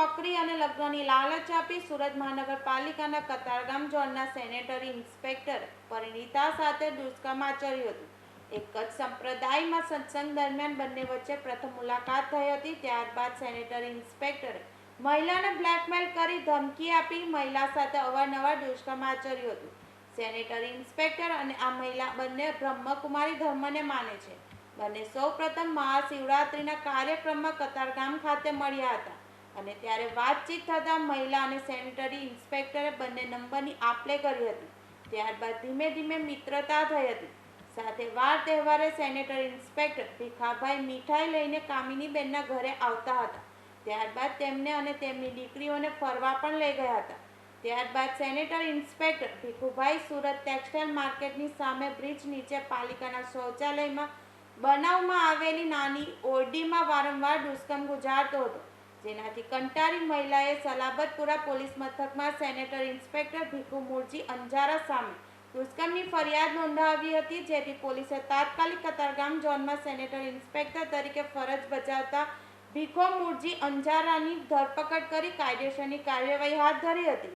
નોકરી અને લગ્નની લાલચ આપી સુરત મહાનગરપાલિકાના કતારગામ ઝોનના સેનેટરી ઇન્સ્પેક્ટર પરિણીતા સાથે દુષ્કર્મ આચર્યું હતું. એક જ સંપ્રદાયમાં સત્સંગ દરમિયાન બંને વચ્ચે પ્રથમ મુલાકાત થઈ હતી. ત્યારબાદ સેનેટરી ઇન્સ્પેક્ટરે મહિલાને બ્લેકમેલ કરી ધમકી આપી મહિલા સાથે અવારનવાર દુષ્કર્મ આચર્યું હતું. સેનેટરી ઇન્સ્પેક્ટર અને આ મહિલા બંને બ્રહ્મકુમારી ધર્મને માને છે. બંને સૌપ્રથમ મહાશિવરાત્રિના કાર્યક્રમમાં કતારગામ ખાતે મળ્યા હતા. અને ત્યારે વાતચીત થતાં મહિલા અને સેનેટરી ઇન્સ્પેક્ટરે બંને નંબરની આપલે કરી હતી. ત્યારબાદ ધીમે ધીમે મિત્રતા થઈ હતી. સાથે વાર તહેવારે સેનેટરી ઇન્સ્પેક્ટર ભીખાભાઈ મીઠાઈ લઈને કામિનીબેનના ઘરે આવતા હતા. ત્યારબાદ તેમને અને તેમની દીકરીઓને ફરવા પણ લઈ ગયા હતા. ત્યારબાદ senator inspector Bhikhubhai Surat textile માર્કેટની સામે બ્રિજ નીચે પાલિકાના શૌચાલયમાં બનાવમાં આવેલી નાની ઓરડીમાં વારંવાર દુષ્કર્મ ગુજારતો હતો. જેનાથી કંટારી મહિલાએ સલાબતપુરા પોલીસ મથકમાં સેનેટર ઇન્સ્પેક્ટર ભીખુ મુરજી અંજારા સામે દુષ્કર્મની ફરિયાદ નોંધાવી હતી, જેથી પોલીસે તાત્કાલિક કતારગામ ઝોનમાં સેનેટર ઇન્સ્પેક્ટર તરીકે ફરજ બજાવતા ભીખો મુરજી અંજારાની ધરપકડ કરી કાયદેસરની કાર્યવાહી હાથ ધરી હતી.